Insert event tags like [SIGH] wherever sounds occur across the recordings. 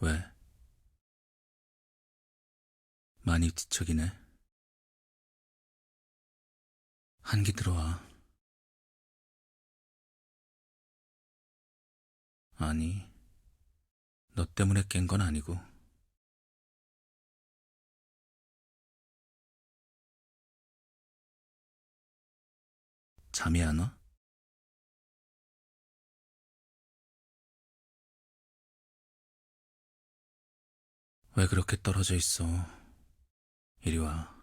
왜? 많이 뒤척이네. 한기 들어와. 아니, 너 때문에 깬 건 아니고. 잠이 안 와? 왜 그렇게 떨어져 있어? 이리 와.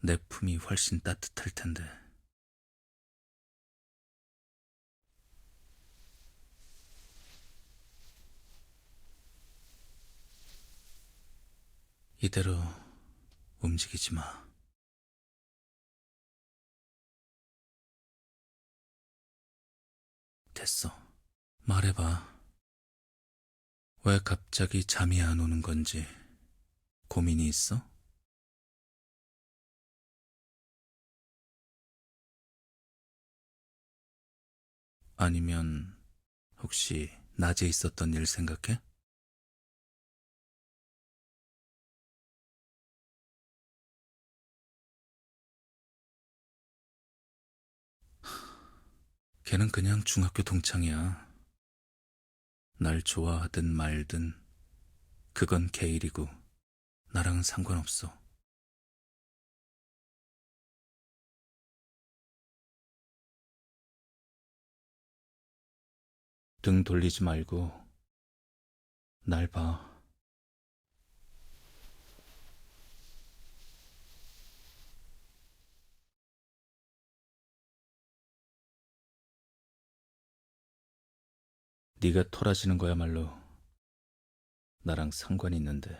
내 품이 훨씬 따뜻할 텐데. 이대로 움직이지 마. 됐어. 말해봐. 왜 갑자기 잠이 안 오는 건지 고민이 있어? 아니면 혹시 낮에 있었던 일 생각해? 걔는 그냥 중학교 동창이야. 날 좋아하든 말든 그건 걔 일이고 나랑은 상관없어. 등 돌리지 말고 날 봐. 네가 토라지는 거야말로 나랑 상관이 있는데.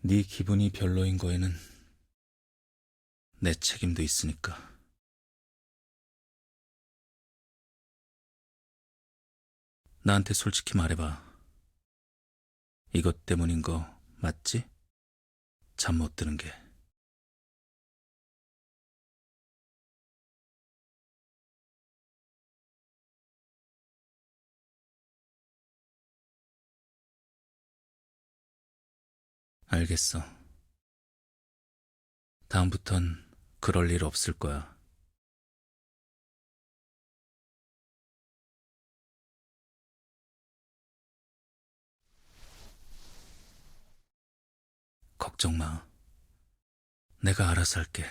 네 기분이 별로인 거에는 내 책임도 있으니까. 나한테 솔직히 말해봐. 이것 때문인 거 맞지? 잠 못 드는 게. 알겠어. 다음부턴 그럴 일 없을 거야. 걱정 마. 내가 알아서 할게.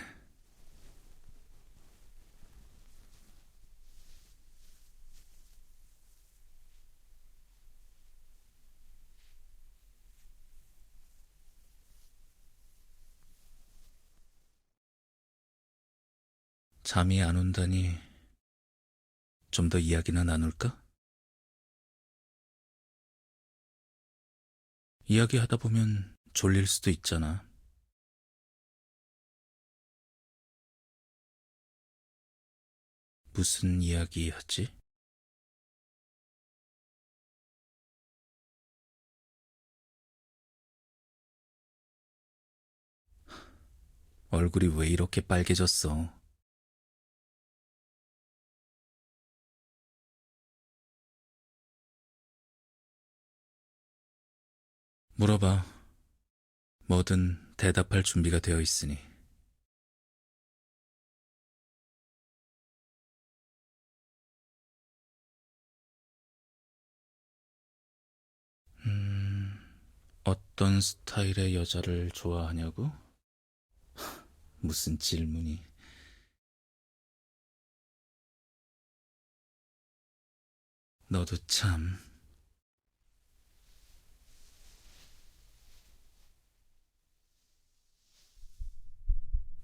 잠이 안 온다니 좀 더 이야기나 나눌까? 이야기하다 보면 졸릴 수도 있잖아. 무슨 이야기 하지? 얼굴이 왜 이렇게 빨개졌어? 물어봐. 뭐든 대답할 준비가 되어 있으니. 음, 어떤 스타일의 여자를 좋아하냐고? [LAUGHS] 무슨 질문이. 너도 참.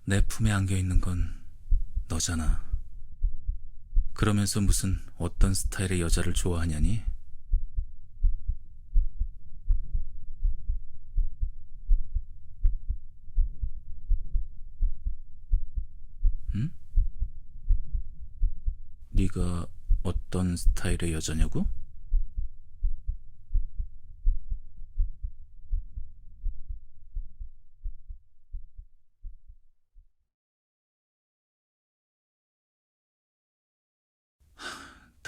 내 품에 안겨 있는 건 너잖아. 그러면서 무슨 어떤 스타일의 여자를 좋아하냐니? 응? 네가 어떤 스타일의 여자냐고?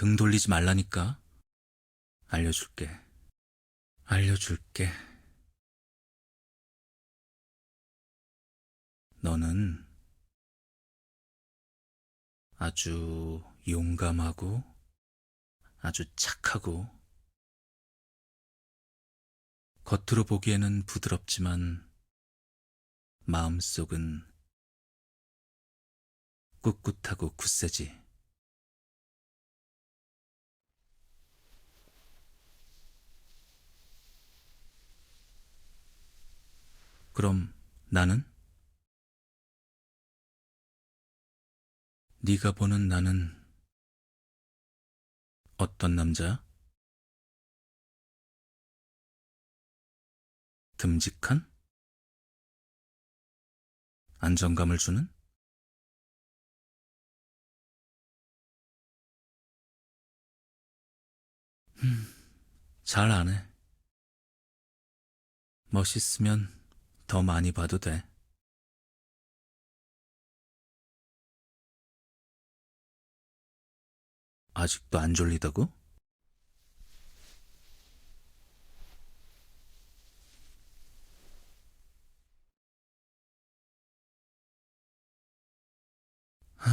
등 돌리지 말라니까. 알려줄게. 알려줄게. 너는 아주 용감하고 아주 착하고 겉으로 보기에는 부드럽지만 마음속은 꿋꿋하고 굳세지. 그럼 나는? 네가 보는 나는 어떤 남자야? 듬직한? 안정감을 주는? 음, 잘 아네. 멋있으면 더 많이 봐도 돼. 아직도 안 졸리다고? 하,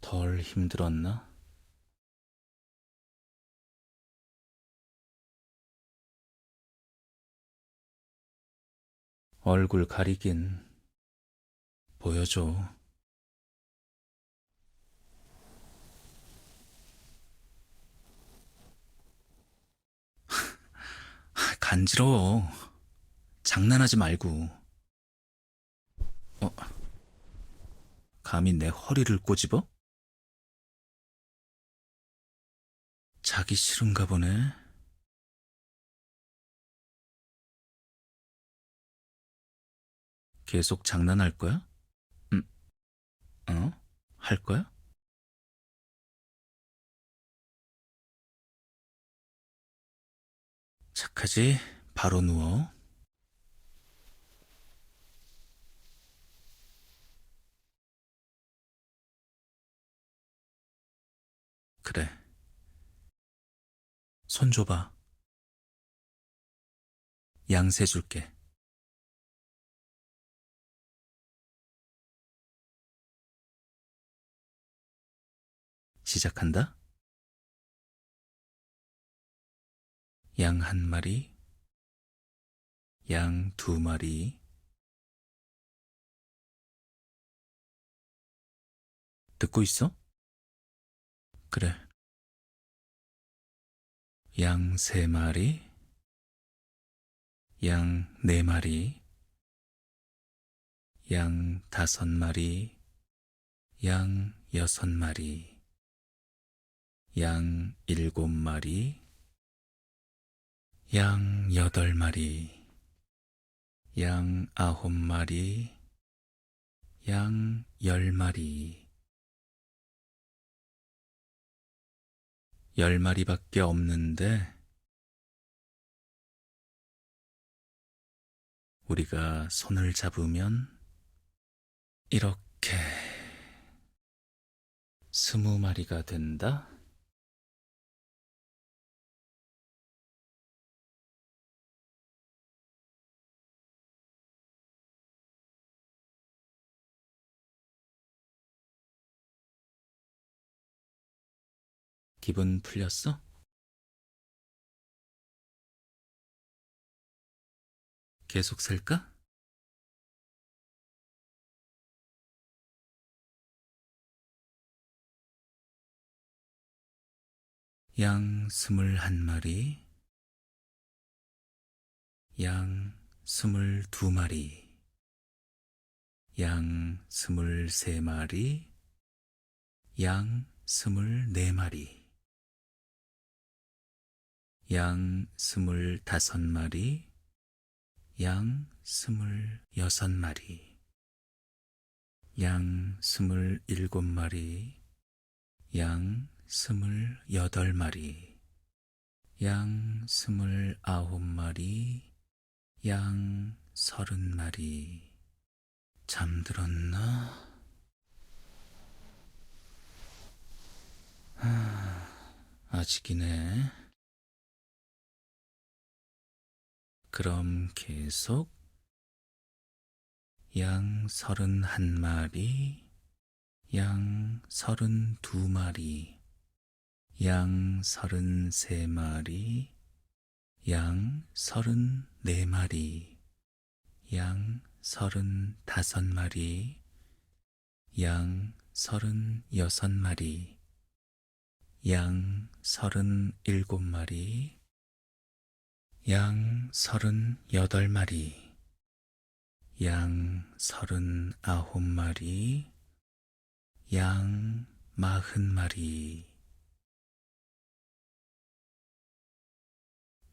덜 힘들었나? 얼굴 가리긴 보여줘. [LAUGHS] 간지러워. 장난하지 말고. 어, 감히 내 허리를 꼬집어? 자기 싫은가 보네. 계속 장난할 거야? 음, 어? 할 거야? 착하지? 바로 누워. 그래. 손 줘봐. 양세 줄게. 시작한다. 양 한 마리, 양 두 마리. 듣고 있어? 그래. 양 세 마리, 양 네 마리, 양 다섯 마리, 양 여섯 마리, 양 일곱 마리, 양 여덟 마리, 양 아홉 마리, 양 열 마리. 열 마리밖에 없는데, 우리가 손을 잡으면, 이렇게, 스무 마리가 된다? 기분 풀렸어? 계속 셀까? 양 스물한 마리, 양 스물두 마리, 양 스물세 마리, 양 스물네 마리, 양 스물다섯 마리, 양 스물여섯 마리, 양 스물일곱 마리, 양 스물 여덟 마리, 양 스물 아홉 마리, 양 서른 마리. 잠들었나? 하, 아직이네. 그럼 계속 양 서른 한 마리, 양 서른 두 마리, 양 서른 세 마리, 양 서른 네 마리, 양 서른 다섯 마리, 양 서른 여섯 마리, 양 서른 일곱 마리, 양 서른 여덟 마리, 양 서른 아홉 마리, 양 마흔 마리.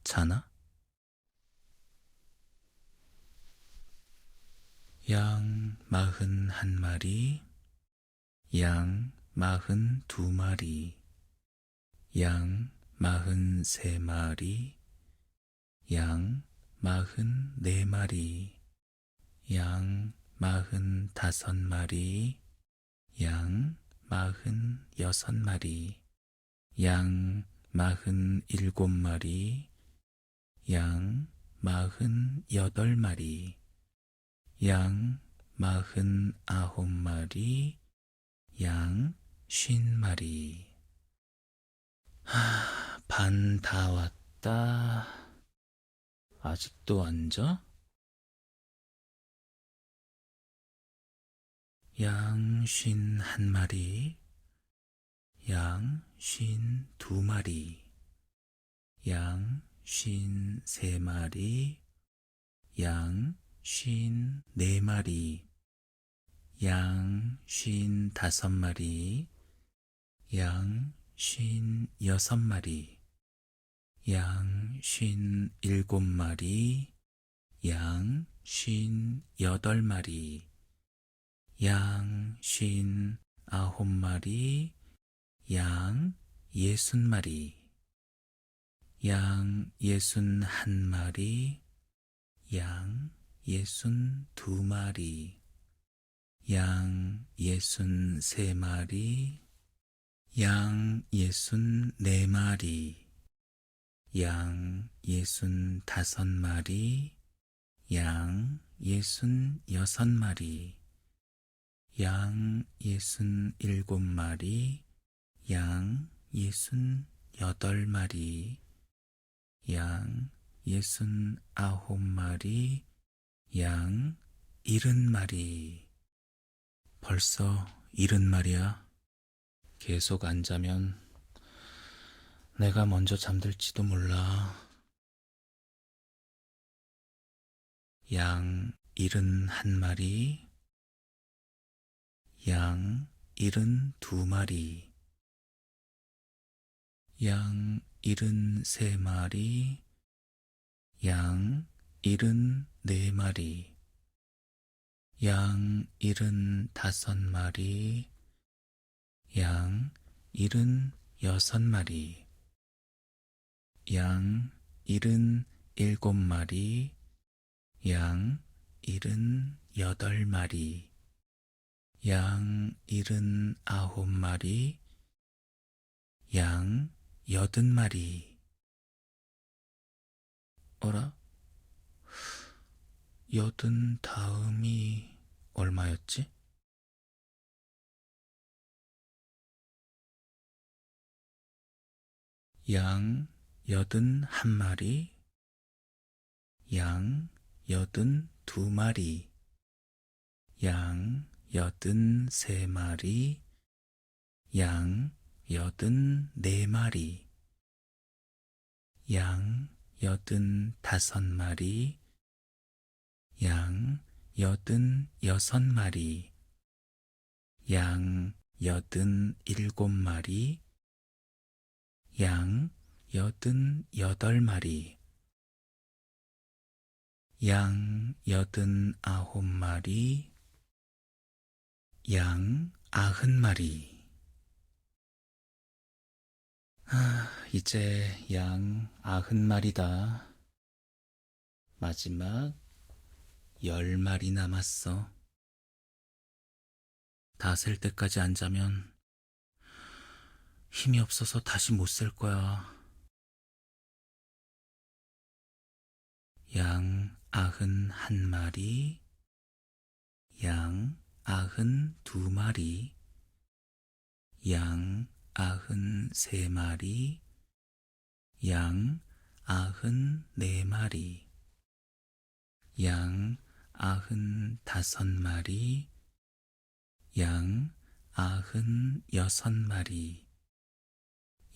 자나? 양 마흔 한 마리, 양 마흔 두 마리, 양 마흔 세 마리, 양 마흔 네 마리, 양 마흔 다섯 마리, 양 마흔 여섯 마리, 양 마흔 일곱 마리, 양 마흔 여덟 마리, 양 마흔 아홉 마리, 양 쉰 마리. 하, 반 다 왔다. 아직도 앉아? 양쉰 한 마리, 양쉰 두 마리, 양쉰 세 마리, 양쉰 네 마리, 양쉰 다섯 마리, 양쉰 여섯 마리, 양 쉰 일곱 마리, 양 쉰 여덟 마리, 양 쉰 아홉 마리, 양 예순 마리, 양 예순 한 마리, 양 예순 두 마리, 양 예순 세 마리, 양 예순 네 마리, 양 예순 다섯 마리, 양 예순 여섯 마리, 양 예순 일곱 마리, 양 예순 여덟 마리, 양 예순 아홉 마리, 양 일흔 마리. 벌써 일흔 마리야. 계속 안 자면 내가 먼저 잠들지도 몰라. 양 일흔 한 마리, 양 일흔 두 마리, 양 일흔 세 마리, 양 일흔 네 마리, 양 일흔 다섯 마리, 양 일흔 여섯 마리, 양 일흔 일곱 마리, 양 일흔 여덟 마리, 양 일흔 아홉 마리, 양 여든 마리. 어라? 여든 다음이 얼마였지? 양 여든 한 마리, 양 여든 두 마리, 양 여든 세 마리, 양 여든 네 마리, 양 여든 다섯 마리, 양 여든 여섯 마리, 양 여든 일곱 마리, 양 여든 여덟 마리, 양 여든 아홉 마리, 양 아흔 마리. 아, 이제 양 아흔 마리다. 마지막 열 마리 남았어. 다 셀 때까지 안 자면 힘이 없어서 다시 못 셀 거야. 양 아흔 한 마리, 양 아흔 두 마리, 양 아흔 세 마리, 양 아흔 네 마리, 양 아흔 다섯 마리, 양 아흔 여섯 마리,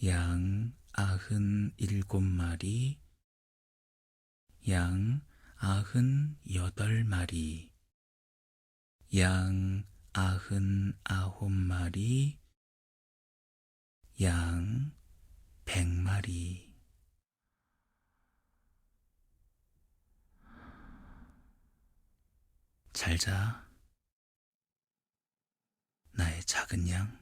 양 아흔 일곱 마리, 양 아흔 여덟 마리, 양 아흔 아홉 마리, 양 백 마리. 잘 자. 나의 작은 양.